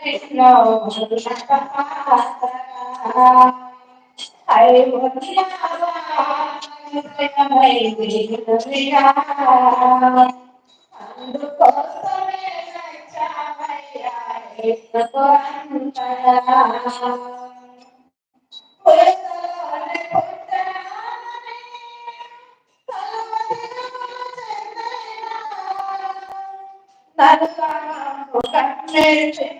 కృష్ణ హరి అందుకోసమే నచ్చావయ్యా అంతరా Thank you.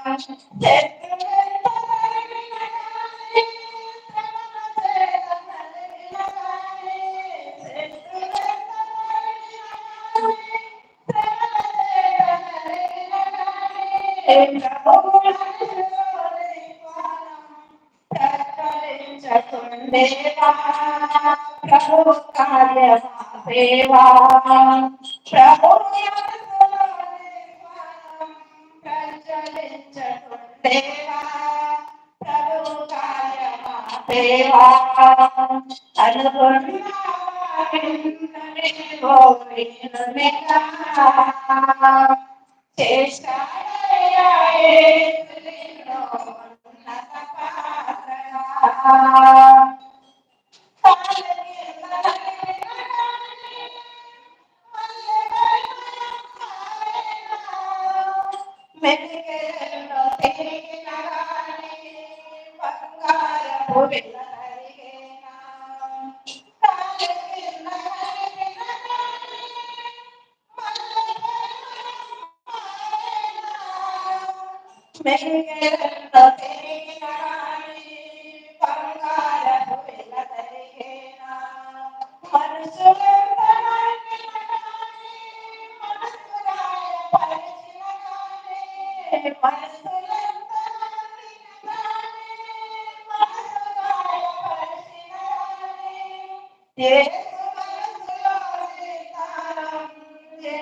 ప్రభు కార్యమా దేవా అనుకున్నా చేశాడయ్యా యేసునిలో ఉన్నత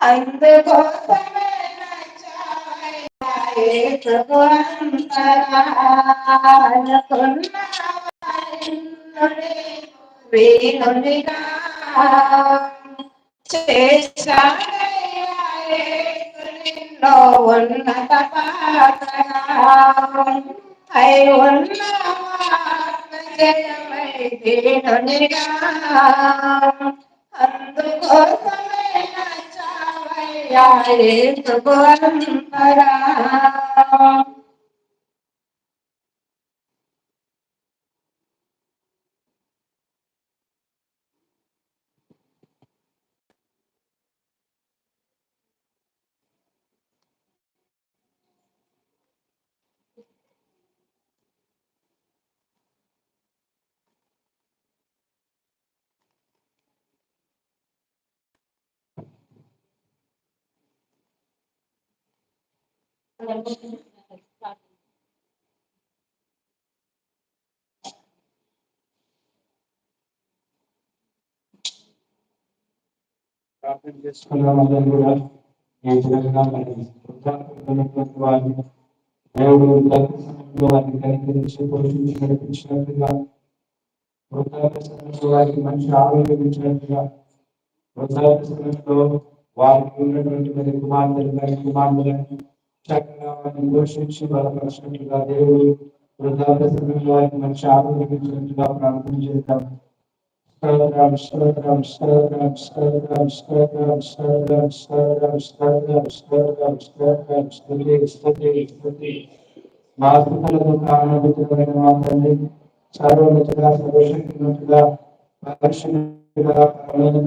అందుకోసమే యేసు నిన్ను ఉన్నత పాత్రగా. అయి ఉన్నావా అందుకోసమే నచ్చావయ్యా యేసుకు అంతగా. వారికి ఉన్నటువంటి మరి కుమార్తెలు గారి కుమార్తెలను చక్కగా వారిని పోషించి బలపరిచినట్లుగా దేవుడు వృద్ధాప్య సమయంలో వారికి మంచి ఆరోగ్యంగా ప్రార్థన చేద్దాం స్తోత్రం స్తోత్రం స్తోత్రం స్తోత్రం స్తోత్రం స్తోత్రం స్తోత్రం స్తోత్రం స్తోత్రం స్తోత్రం స్థుతి స్థుతి స్థుతి మా స్థుతులకు కారణభూతులైన మా తండ్రి సర్వోన్నతుగా సర్వశక్తిగా పరిశుద్ధిగా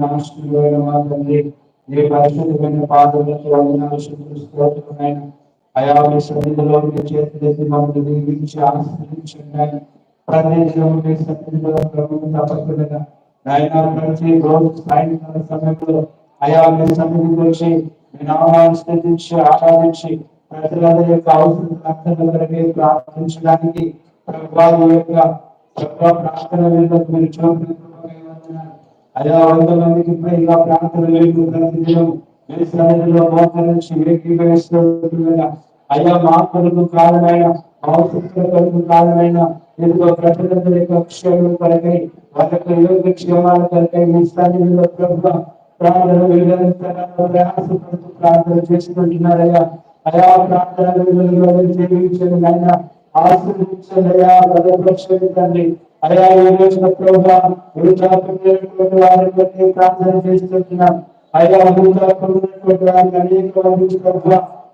నాశనమైన మా తండ్రి నీ పరిశుద్ధమైన పాదములకు వందనాలు శుద్ధులు స్తోత్రమైన అయా మీ సన్నిధిలో మీ చేతులెత్తి మమ్మల్ని దీవించి ఆశీర్వదించండి ఆయన. మీ సన్నిధిలో ప్రభువు తప్పకుండా నాయన ప్రతి రోజు సాయంకాల సమయంలో అయా మీ సన్నిధికి వచ్చి మీ నామాన్ని స్థితించి ఆరాధించి ప్రజల యొక్క అవసరం కొరకే ప్రార్థించడానికి ప్రభావం యొక్క ప్రభావ ప్రార్థన మీద మీరు చూపిన అయా వంద మందికి పైగా ప్రార్థన లేదు ప్రతిదినం మీ సన్నిధిలో మోకరించి ఏకీభవిస్తుండగా అయ్యా మా కొరకు కాలమైన అవసరం కొరకు కాలమైన ఇదిగో ప్రజలందరి యొక్క క్షేమం కొరకై వాళ్ళ యొక్క యోగ క్షేమాల కొరకై మీ సన్నిధిలో ప్రభు ప్రార్థన విడుదల ప్రయాసపడుతూ ప్రార్థన చేసుకుంటున్నారయ్యా. అయా ప్రార్థన విడుదలలో జీవించండి ఆయన ఆశ్రయించండి అయ్యా బలపరచండి. అయా ఈ రోజున ప్రభు వృద్ధాప్యమైనటువంటి వారి ప్రార్థన చేస్తున్నాం అయ్యా వృద్ధాప్యమైనటువంటి వారిని అనేక మంది ప్రభు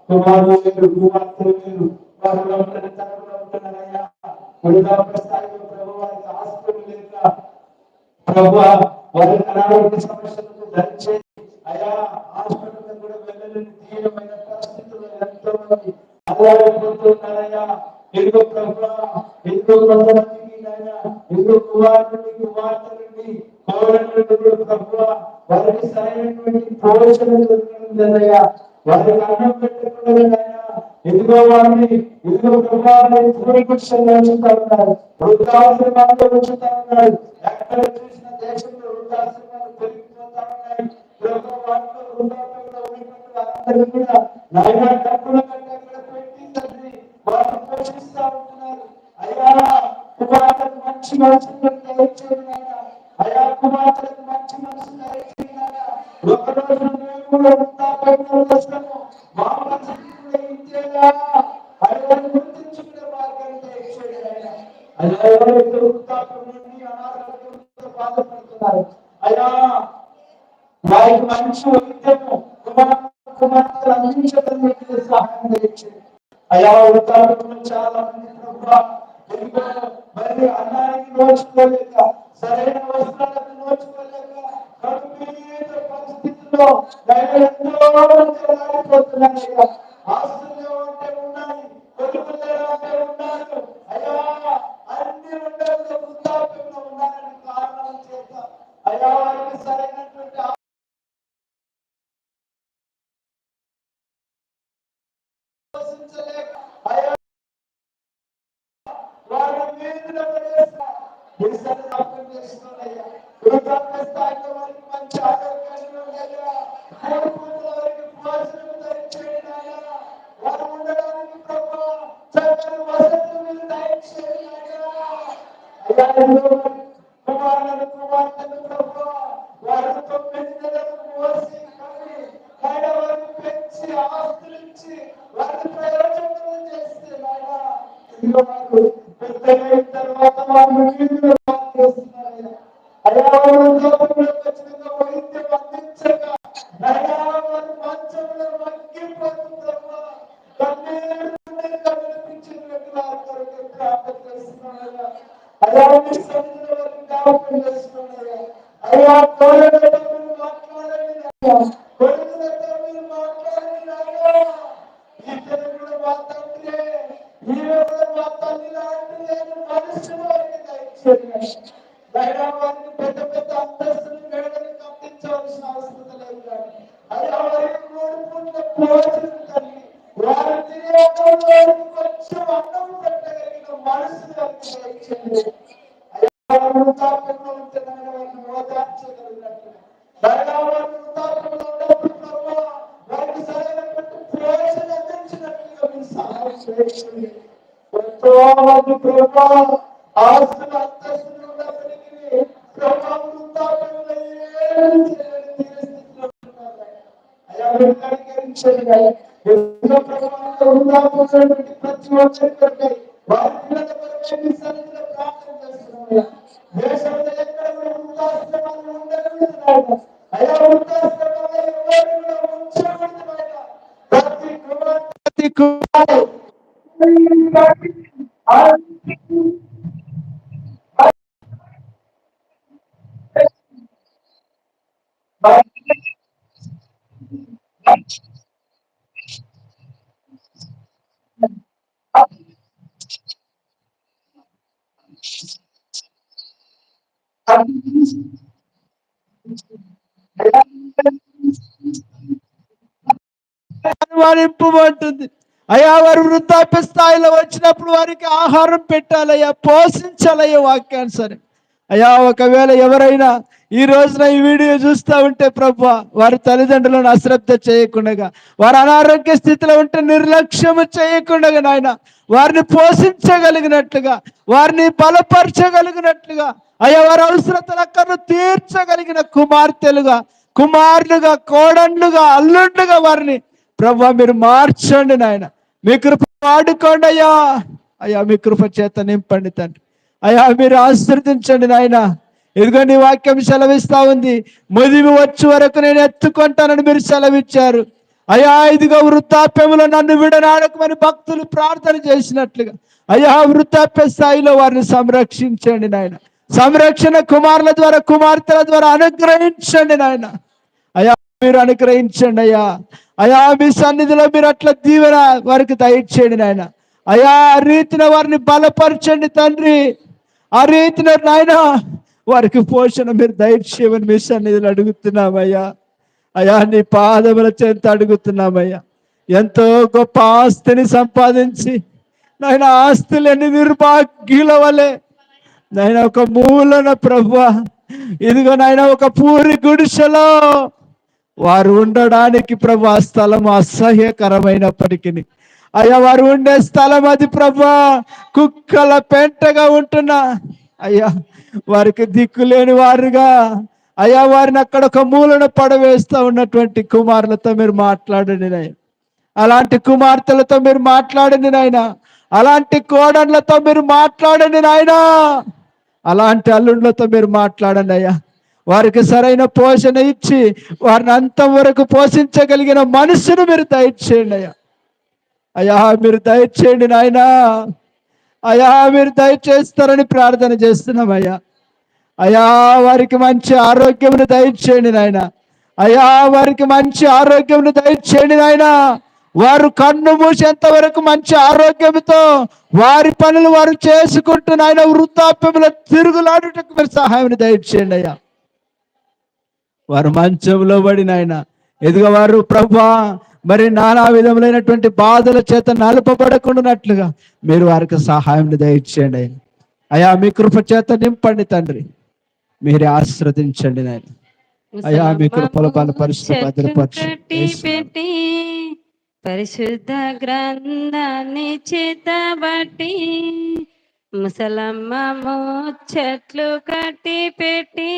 కుమారులు లేరు కుమార్తెలు లేరు వారు లోపలి తరపున వృద్ధాప్య స్థాయిలో ప్రభు వారికి ఆస్తులు లేక ప్రభు వారి అనారోగ్య సమస్యలకు దయచేసి అయా హాస్పిటల్ కూడా వెళ్ళలేని తీవ్రమైన పరిస్థితుల్లో ఎంతో మంది అలాగే ప్రవేశపెట్టుకున్నదయ్యా వారి మంచి మనసు దయచేది నాయన como ప్రభుత్వం ఇచ్చేదానికి వారికి మోసాలు చేయగలిగినట్టు దయగా వారికి ఉదాహరణలో ఉన్నప్పుడు ప్రభు వారికి సరైనటువంటి ప్రేక్షణ అందించినట్లుగా మీ సహాయం చేయండి ఎంతో మంది ప్రభు ఆస్తులు అంతస్తులు ఉన్నప్పటికీ ప్రభు వృద్ధాపంలో ఏం చేయాలి అయ్యా అంగీకరించండి ఎన్నో ప్రభావంలో వృద్ధాపంలో ప్రతి ఒక్కరి వారి పిల్లల పరిచయం ప్రార్థన చేస్తున్నాం అయ్యా. దేశంలో ఎక్కడ కూడా వృద్ధాశ్రమాలు ఉండకూడదు నాయనా. అయ్యా వృద్ధాశ్రమాల్లో ఎవరిని కూడా ఉంచకూడదు నాయనా. ప్రతి కుమార్తె, ప్రతి కుమారుడు అనుమానింపబడుతుంది అయ్యా వారు వృద్ధాప్య స్థాయిలో వచ్చినప్పుడు వారికి ఆహారం పెట్టాలయ్యా పోషించాలయ్యా సరే అయ్యా ఒకవేళ ఎవరైనా ఈ రోజున ఈ వీడియో చూస్తూ ఉంటే ప్రభు వారి తల్లిదండ్రులను అశ్రద్ధ చేయకుండా వారు అనారోగ్య స్థితిలో ఉంటే నిర్లక్ష్యము చేయకుండా నాయన వారిని పోషించగలిగినట్లుగా వారిని బలపరచగలిగినట్లుగా అయ్యా వారి అవసరతలక్కను తీర్చగలిగిన కుమార్తెలుగా కుమారులుగా కోడళ్ళుగా అల్లుండుగా వారిని ప్రభా మీరు మార్చండి నాయన. మీ కృప వాడుకోండి అయ్యా. అయ్యా మీ కృప చేత నింపండి తండ్రి. అయ్యా మీరు ఆశ్రదించండి నాయన. ఇదిగో నీ వాక్యం సెలవిస్తా ఉంది. ముదివి వచ్చే వరకు నేను ఎత్తుకుంటానని మీరు సెలవిచ్చారు. అయ్యా ఇదిగో వృద్ధాప్యములో నన్ను విడనాడకమని భక్తులు ప్రార్థన చేసినట్లుగా. అయ్యా వృద్ధాప్య స్థాయిలో వారిని సంరక్షించండి నాయన. సంరక్షణ కుమారుల ద్వారా కుమార్తెల ద్వారా అనుగ్రహించండి నాయన. అయ్యా మీరు అనుగ్రహించండి అయ్యా. అయా మీ సన్నిధిలో మీరు అట్లా దీవెన వారికి దయచేయండి నాయన. అయా ఆ రీతిన వారిని బలపరచండి తండ్రి. ఆ రీతిన నాయన వారికి పోషణ మీరు దయచేయమని మీ సన్నిధిలో అడుగుతున్నామయ్యా. అయా నీ పాదముల చేత అడుగుతున్నామయ్యా. ఎంతో గొప్ప ఆస్తిని సంపాదించి నాయన ఆస్తులన్నీ నిర్భాగ్యుల వలె నాయన ఒక మూలన ప్రభు ఇదిగో నాయన ఒక పూరి గుడిసెలో వారు ఉండడానికి ప్రభు ఆ స్థలం అసహ్యకరమైనప్పటికీ. అయ్యా వారు ఉండే స్థలం అది ప్రభా. కుక్కల పెంటగా ఉంటున్నా. అయ్యా వారికి దిక్కు లేని వారుగా. అయ్యా వారిని అక్కడ ఒక మూలన పడవేస్తూ ఉన్నటువంటి కుమారులతో మీరు మాట్లాడండి నాయన. అలాంటి కుమార్తెలతో మీరు మాట్లాడండి నాయన. అలాంటి కోడళ్ళతో మీరు మాట్లాడండి నాయనా. అలాంటి అల్లుళ్ళతో మీరు మాట్లాడండి అయ్యా. వారికి సరైన పోషణ ఇచ్చి వారిని అంతం వరకు పోషించగలిగిన మనసును మీరు దయచేయండి అయ్యా. అయ్యా మీరు దయచేయండి నాయన. అయ్యా మీరు దయచేస్తారని ప్రార్థన చేస్తున్నాం అయ్యా. అయ్యా వారికి మంచి ఆరోగ్యమును దయచేయండి నాయన. అయ్యా వారికి మంచి ఆరోగ్యమును దయచేయండి నాయన. వారు కన్ను మూసేంత వరకు మంచి ఆరోగ్యంతో వారి పనులు వారు చేసుకుంటూ నాయన వృద్ధాప్యములు తిరుగులాడుటకు మీరు సహాయం దయచేయండి అయ్యా. వారు మంచంలో పడి నాయన ప్రభా మరి నానా విధములైనటువంటి బాధల చేత నలుపబడకుండానట్లుగా మీరు వారికి సహాయం దయచేయండి ఆయన. అయ్యా మీ కృప చేత నింపండి తండ్రి. మీరే ఆశ్రదించండి నాయన అయా మీ కృపల బలపరిచిన పెట్టి పరిశుద్ధ గ్రంథాన్ని చేతబట్టి ముసలమ్మ చెట్లు కట్టి పెట్టి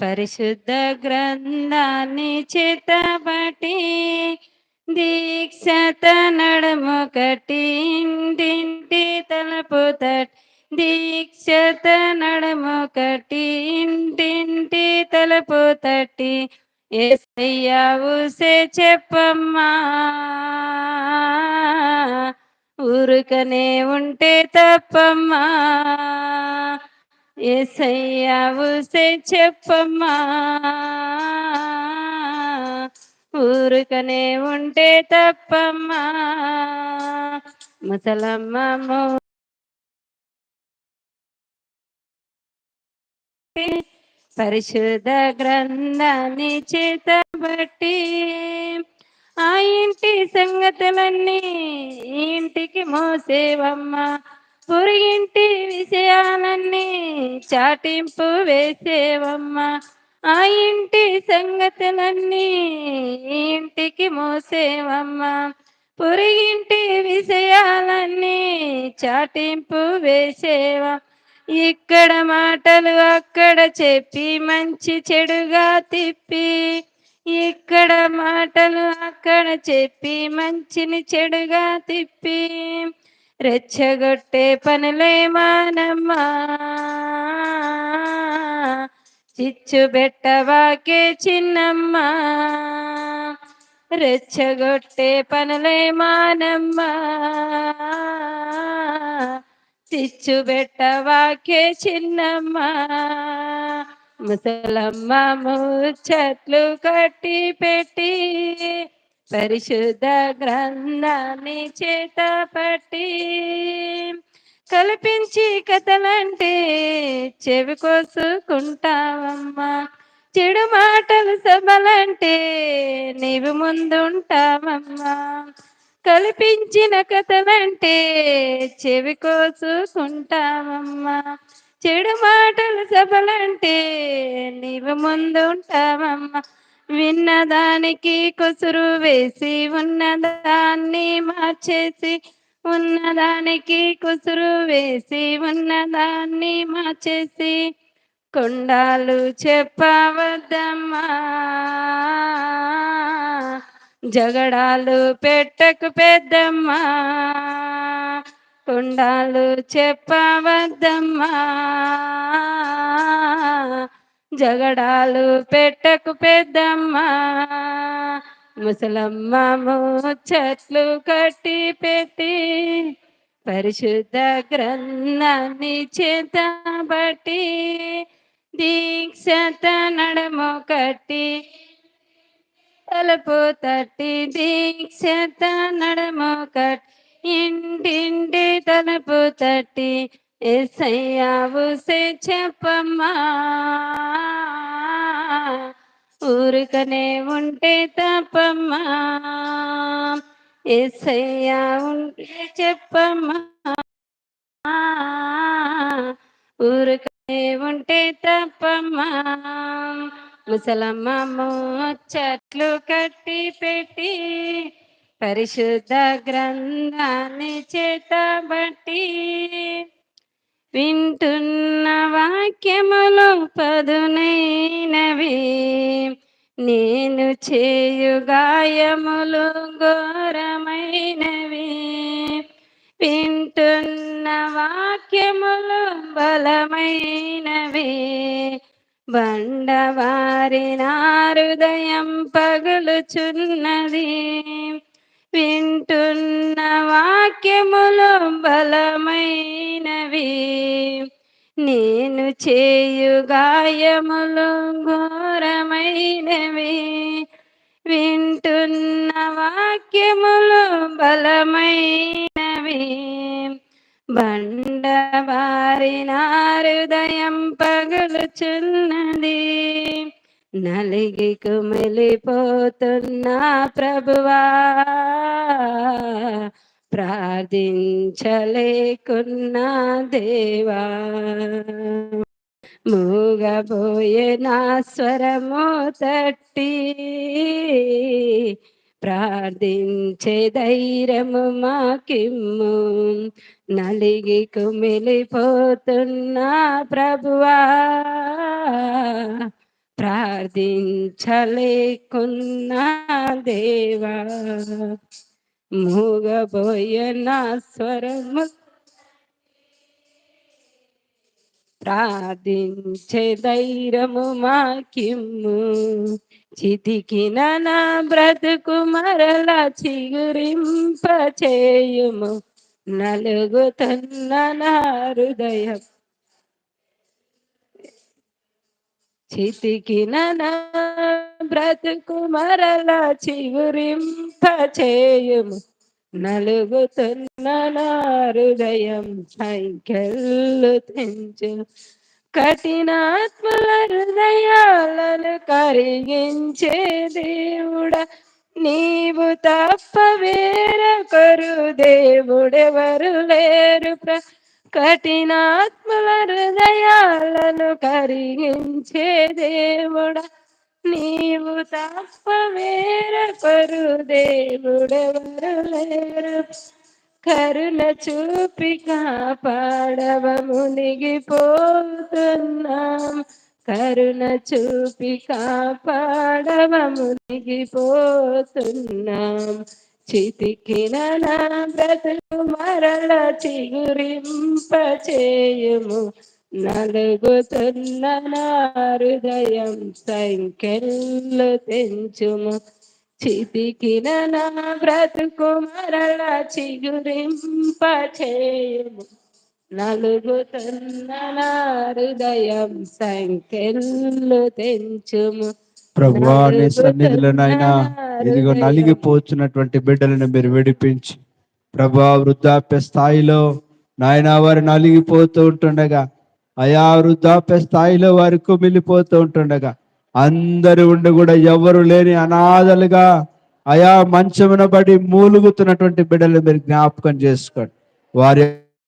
పరిశుద్ధ గ్రంథాన్ని చేతబట్టి దీక్షత నడుము కట్టి ఇంటింటి తలుపు తట్టి దీక్షత నడుము కట్టి ఇంటింటి తలుపు తట్టి ఊసే చెప్పమ్మా. ఊరుకనే ఉంటే తప్పమ్మా. ఏసయ్యా ఊసే చెప్పమ్మా. ఊరుకనే ఉంటే తప్పమ్మా. ముసలమ్మ పరిశుద్ధ గ్రంథాన్ని చేతబట్టి ఆ ఇంటి సంగతులన్నీ ఇంటికి మోసేవమ్మా. పొరిగింటి విషయాలన్నీ చాటింపు వేసేవమ్మా. ఆ ఇంటి సంగతులన్నీ ఇంటికి మోసేవమ్మా. పొరిగింటి విషయాలన్నీ చాటింపు వేసేవా. ఇక్కడ మాటలు అక్కడ చెప్పి మంచి చెడుగా తిప్పి. ఇక్కడ మాటలు అక్కడ చెప్పి మంచిని చెడుగా తిప్పి. రెచ్చగొట్టే పనులే మానమ్మా. చిచ్చు బెట్టవాకే చిన్నమ్మా. రెచ్చగొట్టే పనులే మానమ్మా. చిచ్చు బెట్టవాకే చిన్నమ్మా. ముసలమ్మ ముచ్చట్లు కట్టి పెట్టి పరిశుద్ధ గ్రంథాన్ని చేత పట్టి కల్పించి కథలంటే చెవి కోసుకుంటావమ్మా. చెడు మాటలు సభలంటే నీవు ముందుంటావమ్మా. కల్పించిన కథలంటే చెవి కోసుకుంటావమ్మా. చెడు మాటలు సభలంటే నీవు ముందుంటావమ్మా. విన్నదానికి కొసురు వేసి ఉన్నదాన్ని మార్చేసి ఉన్నదానికి కుసురు వేసి ఉన్నదాన్ని మార్చేసి. కొండాలు చెప్పవద్దమ్మా. జగడాలు పెట్టకు పెద్దమ్మా. కొండాలు చెప్పవద్దమ్మా. జగడాలు పెట్టకు పెద్దమ్మా. ముసలమ్మ ముచ్చట్లు కట్టి పెట్టి పరిశుద్ధ గ్రంథాన్ని చేతబట్టి దీక్షత నడము కట్టి తలుపు తట్టి దీక్షత నడము కట్టి ఇంటింటి తలుపు తట్టి ఎస్ఐయావుసే చెప్పమ్మా ఊరుకనే ఉంటే తప్పమ్మా. ఎస్ఐయా ఉంటే చెప్పమ్మా. ఊరుకనే ఉంటే తప్పమ్మా. ముసలమ్మ ముచ్చట్లు కట్టి పెట్టి పరిశుద్ధ గ్రంథాన్ని చేతబట్టి వింటున్న వాక్యములు పదునైనవి. నేను చేయు గాయములు ఘోరమైనవి. వింటున్న వాక్యములు బలమైనవి. బండవారి నా హృదయం పగులుచున్నది. వింటున్న వాక్యములు బలమైనవి. నేను చేయు గాయములు ఘోరమైనవి. వింటున్న వాక్యములు బలమైనవి. బండవారి నా హృదయం పగులుచున్నది. నలిగి కుమిలిపోతున్న ప్రభువా. ప్రార్థించలేకున్నా దేవా. మూగబోయే నా స్వరము తట్టి ప్రార్థించే ధైర్యము మాకిమ్ము. నలిగి కుమిలిపోతున్న ప్రభువా. ప్రార్థించలేకున్నా దేవా మూగబోయ నా స్వరము ప్రార్థించే ధైర్యము మాకిమ్ము. చితికిన నా బ్రతుకు మరల చిగురింపచేయుము. నలుగుతున్న నా హృదయం చితికిన బ్రతుకు మరల చిగురింప చేయుము. నలుగుతున్న హృదయం సైకెళ్ళు తెంచు కఠినాత్మల హృదయాలను కరిగించే దేవుడా నీవు తప్ప వేరొకరు దేవుడెవరు లేరు ప్ర కఠినాత్మల హృదయాలను కరిగించే దేవుడా నీవు తప్ప వేరొకరు దేవుడెవరు లేరు. కరుణ చూపి కాపాడవ మునిగిపోతున్నాం కరుణ చూపి కాపాడవ మునిగిపోతున్నాం చితికిన బ్రతులు మరల చిగురింపచేయము. నలుగుతున్న నా హృదయం సంఖ్యలు తెంచుము. చితికిన నా బ్రతుకు మరల చిగురింపచేయము. నలుగుతున్న నా హృదయం సంఖ్యలు తెంచుము. ప్రభువా నీ సన్నిధిలోనైనా ఇదిగో నలిగిపోతున్నటువంటి బిడ్డలను మీరు విడిపించి. ప్రభా వృద్ధాప్య స్థాయిలో నాయన వారు నలిగిపోతూ ఉంటుండగా అయా వృద్ధాప్య స్థాయిలో వారు కుమిలిపోతూ ఉంటుండగా అందరు ఉండి కూడా ఎవరు లేని అనాథలుగా అయా మంచమున బడి మూలుగుతున్నటువంటి బిడ్డలు మీరు జ్ఞాపకం చేసుకోండి వారి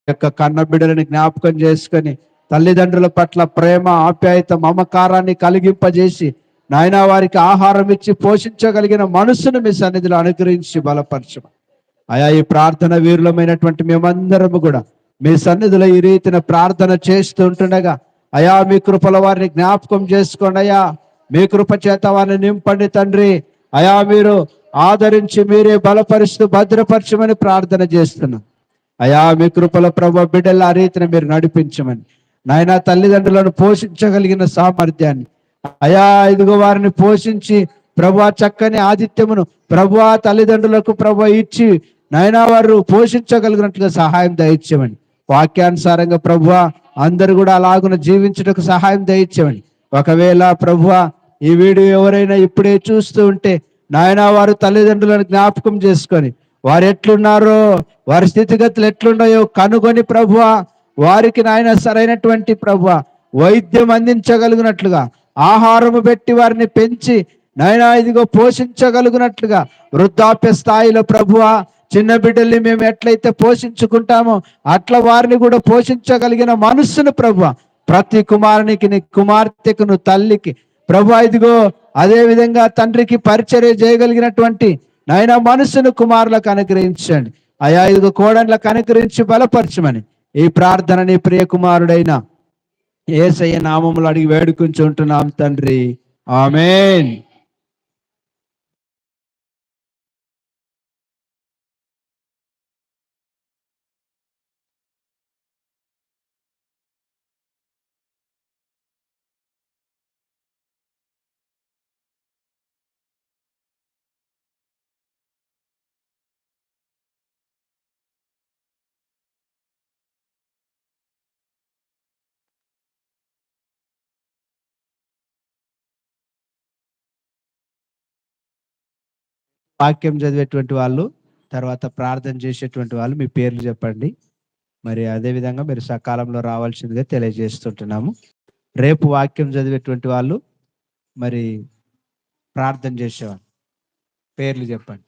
యొక్క కన్న బిడ్డలని జ్ఞాపకం చేసుకొని తల్లిదండ్రుల పట్ల ప్రేమ ఆప్యాయత మమకారాన్ని కలిగింపజేసి నాయన వారికి ఆహారం ఇచ్చి పోషించగలిగిన మనసును మీ సన్నిధిలో అనుగ్రహించి బలపరచు అయా ఈ ప్రార్థన వీరులమైనటువంటి మేమందరము కూడా మీ సన్నిధిలో ఈ రీతిన ప్రార్థన చేస్తూ ఉంటుండగా అయా మీ కృపల వారిని జ్ఞాపకం చేసుకోండి అయా. మీ కృప చేత వారిని నింపండి తండ్రి. అయా మీరు ఆదరించి మీరే బలపరుస్తూ భద్రపరచమని ప్రార్థన చేస్తున్నాం. అయా మీ కృపల ప్రభు బిడ్డల ఆ రీతిని మీరు నడిపించమని. నాయన తల్లిదండ్రులను పోషించగలిగిన సామర్థ్యాన్ని అయా ఇదిగో వారిని పోషించి ప్రభు చక్కని ఆదిత్యమును ప్రభు తల్లిదండ్రులకు ప్రభు ఇచ్చి నాయనా వారు పోషించగలిగినట్లుగా సహాయం దయచేయమని. వాక్యానుసారంగా ప్రభు అందరు కూడా అలాగున జీవించుటకు సహాయం దయచేయమని. ఒకవేళ ప్రభు ఈ వీడియో ఎవరైనా ఇప్పుడే చూస్తూ ఉంటే నాయనా వారు తల్లిదండ్రులను జ్ఞాపకం చేసుకొని వారు ఎట్లున్నారో వారి స్థితిగతులు ఎట్లున్నాయో కనుగొని ప్రభువ వారికి నాయన సరైనటువంటి ప్రభువ వైద్యం అందించగలిగినట్లుగా ఆహారము పెట్టి వారిని పెంచి నైనా ఇదిగో పోషించగలిగినట్లుగా వృద్ధాప్య స్థాయిలో ప్రభువ చిన్న బిడ్డల్ని మేము ఎట్లయితే పోషించుకుంటామో అట్లా వారిని కూడా పోషించగలిగిన మనస్సును ప్రభువ ప్రతి కుమారునికి నీ కుమార్తెకు నువ్వు తల్లికి ప్రభు ఇదిగో అదే విధంగా తండ్రికి పరిచర్య చేయగలిగినటువంటి నాయన మనసును కుమారులకు అనుగ్రహించండి. అయా ఇదిగో కోడన్లకు అనుగ్రహించి బలపరచమని ఈ ప్రార్థన నీ ప్రియ కుమారుడైన ఏసయ్య నామములు అడిగి వేడుకుంటుంటున్నాం తండ్రి. ఆమెన్. వాక్యం చదివేటువంటి వాళ్ళు తర్వాత ప్రార్థన చేసేటువంటి వాళ్ళు మీ పేర్లు చెప్పండి. మరి అదే విధంగా మీరు సకాలంలో రావాల్సిందిగా తెలియజేస్తుంటున్నాము. రేపు వాక్యం చదివేటువంటి వాళ్ళు మరి ప్రార్థన చేసేవాళ్ళు పేర్లు చెప్పండి.